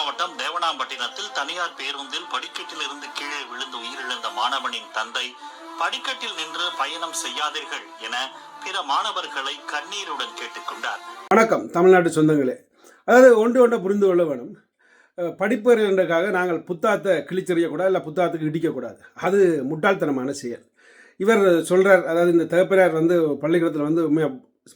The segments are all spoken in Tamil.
மாவட்டம் தேவனாம்பட்டினத்தில் தனியார் பேருந்தில் படிக்கட்டில் இருந்து கீழே விழுந்து உயிரிழந்த மாணவனின் தந்தை படிக்கட்டில் நின்று பயணம் செய்யாதீர்கள் என பிற மாணவர்களை கண்ணீருடன் கேட்டுக்கொண்டார். வணக்கம் தமிழ்நாட்டு சொந்தங்களே. அதாவது ஒன்று ஒன்றை புரிந்து கொள்ள வேணும். அஹ், என்றக்காக நாங்கள் புத்தாத்தை கிழிச்செறியக்கூடாது இல்லை புத்தாத்துக்கு இடிக்கக்கூடாது. அது முட்டாள்தனமான செயல். இவர் சொல்கிறார் அதாவது இந்த தகப்பரார் வந்து பள்ளிக்கூடத்தில் வந்து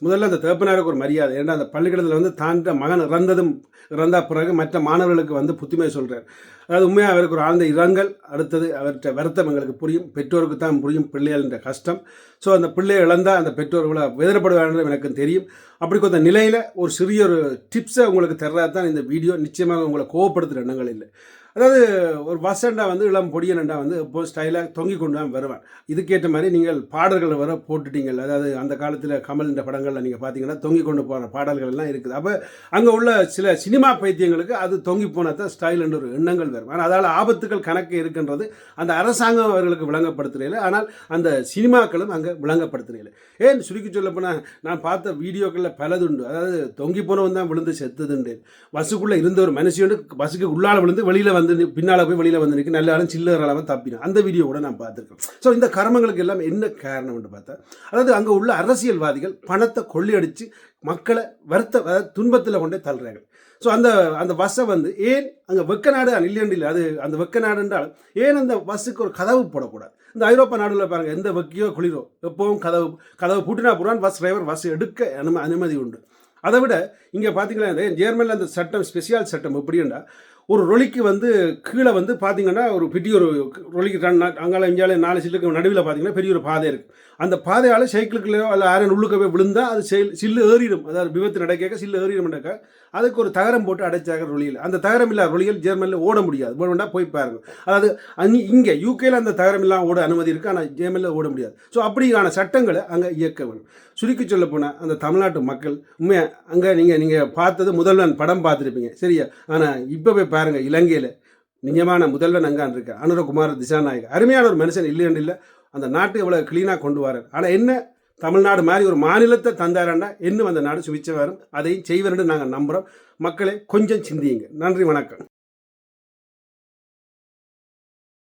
முதல்ல அந்த தகப்பனாருக்கு ஒரு மரியாதை. ஏன்னா அந்த பள்ளிக்கூடத்தில் வந்து தாண்ட மகன் இறந்ததும் இறந்த பிறகு மற்ற மாணவர்களுக்கு வந்து புத்துமை சொல்கிறார் அதாவது உண்மையாக அவருக்கு ஒரு ஆழ்ந்த இரங்கல் அடுத்தது அவர்கிட்ட வருத்தம் எங்களுக்கு புரியும் பெற்றோருக்கு தான் புரியும் பிள்ளைகளின் கஷ்டம். ஸோ அந்த பிள்ளையை இழந்தால் அந்த பெற்றோர்களை வேதனைப்படுவார்கள் எனக்கு தெரியும். அப்படி கொஞ்சம் நிலையில் ஒரு சிறிய ஒரு டிப்ஸை உங்களுக்கு தர்றதா தான் இந்த வீடியோ நிச்சயமாக உங்களை கோவப்படுத்துகிற எண்ணங்கள் இல்லை. அதாவது ஒரு வசண்டா வந்து இளம் பொடியனண்டா வந்து இப்போ ஸ்டைலாக தொங்கி கொண்டு தான் வருவேன். இதுக்கேற்ற மாதிரி நீங்கள் பாடல்கள் வர போட்டுட்டீங்கள். அதாவது அந்த காலத்தில் கமல் இந்த படங்களில் நீங்கள் பார்த்தீங்கன்னா தொங்கி கொண்டு போகிற பாடல்கள் எல்லாம் இருக்குது. அப்போ அங்கே உள்ள சில சினிமா பைத்தியங்களுக்கு அது தொங்கி தான் ஸ்டைல் என்ற ஒரு எண்ணங்கள் வரும். ஆனால் அதால் ஆபத்துக்கள் கணக்கு இருக்கின்றது அந்த அரசாங்கம் அவர்களுக்கு விளங்கப்படுத்துறையில் ஆனால் அந்த சினிமாக்களும் அங்கே விளங்கப்படுத்துறையில் ஏன் சுருக்கி சொல்ல போனால் நான் பார்த்த வீடியோக்களில் பலதுண்டு. அதாவது தொங்கி போனவன் தான் விழுந்து செத்துதுண்டு. பஸ்ஸுக்குள்ளே இருந்த ஒரு மனுஷன் பஸ்ஸுக்கு உள்ளால் விழுந்து வெளியில் வந்து வந்து பின்னால் போய் வெளியில் வந்து நிற்க நல்ல ஆளும் சில்லற அளவாக தப்பினான் அந்த வீடியோ கூட நான் பார்த்துருக்கேன். ஸோ இந்த கர்மங்களுக்கு எல்லாம் என்ன காரணம்னு பார்த்தா அதாவது அங்கே உள்ள அரசியல்வாதிகள் பணத்தை கொள்ளையடித்து மக்களை வருத்த துன்பத்தில் கொண்டே தள்ளுறாங்க ஸோ அந்த அந்த பஸ்ஸை வந்து ஏன் அங்கே வெக்க நாடு இல்லை அது அந்த வெக்க நாடு என்றால் ஏன் அந்த பஸ்ஸுக்கு ஒரு கதவு போடக்கூடாது? இந்த ஐரோப்பா நாடுகளில் பாருங்கள் எந்த வெக்கையோ குளிரோ எப்பவும் கதவு கதவு பூட்டினா போடுவான் பஸ் டிரைவர் பஸ் எடுக்க அனும அனுமதி உண்டு. அதை விட இங்கே பார்த்தீங்கன்னா ஜெர்மனியில் ஜெர்மனில் அந்த சட்டம் ஸ்பெஷியல் சட்டம் எப்படின்னா ஒரு ரொலிக்கு வந்து கீழே வந்து பார்த்தீங்கன்னா ஒரு பெரிய ஒரு ரொலிக்கு அங்கால இங்கால நாலு சில்லுக்கு நடுவில் பார்த்தீங்கன்னா பெரிய ஒரு பாதை இருக்குது அந்த பாதையால் சைக்கிளுக்குள்ளேயோ அல்ல ஆரன் உள்ளுக்க போய் விழுந்தால் அது செல் சில்லு ஏறிடும். அதாவது விபத்து நடக்க சில்லு ஏறிடும்னாக்க அதுக்கு ஒரு தகரம் போட்டு அடைச்சாக ரொலியில். அந்த தகரம் இல்லாத ரொலியில் ஜெர்மனியில் ஓட முடியாது. ஓட போய் பாருங்க. அதாவது அங்கே இங்கே யூகேல அந்த தகரம் இல்லாமல் ஓட அனுமதி இருக்குது ஆனால் ஜெர்மனியில் ஓட முடியாது. ஸோ அப்படியான சட்டங்களை அங்கே இயக்க வேணும் சுருக்கி சொல்ல போனால் அந்த தமிழ்நாட்டு மக்கள் உண்மையாக அங்கே நீங்கள் நீங்கள் பார்த்தது முதல்வன் படம் பார்த்துருப்பீங்க. சரியா? ஆனால் இப்போ போய் பாருங்கள் இலங்கையில் நிஜமான முதல்வர் அங்கான் இருக்கார். அனுரகுமார் திசாநாயகர். அருமையான ஒரு மனுஷன் இல்லைன்னு இல்லை. அந்த நாட்டு இவ்வளோ க்ளீனாக கொண்டு வரார் ஆனால் என்ன தமிழ்நாடு மாதிரி ஒரு மாநிலத்தை தந்தாரண்டா இன்னும் அந்த நாடு சுவிச்ச வரும்? அதையும் செய்வார்னு நாங்கள் நம்புகிறோம் மக்களை கொஞ்சம் சிந்தியுங்க. நன்றி வணக்கம்.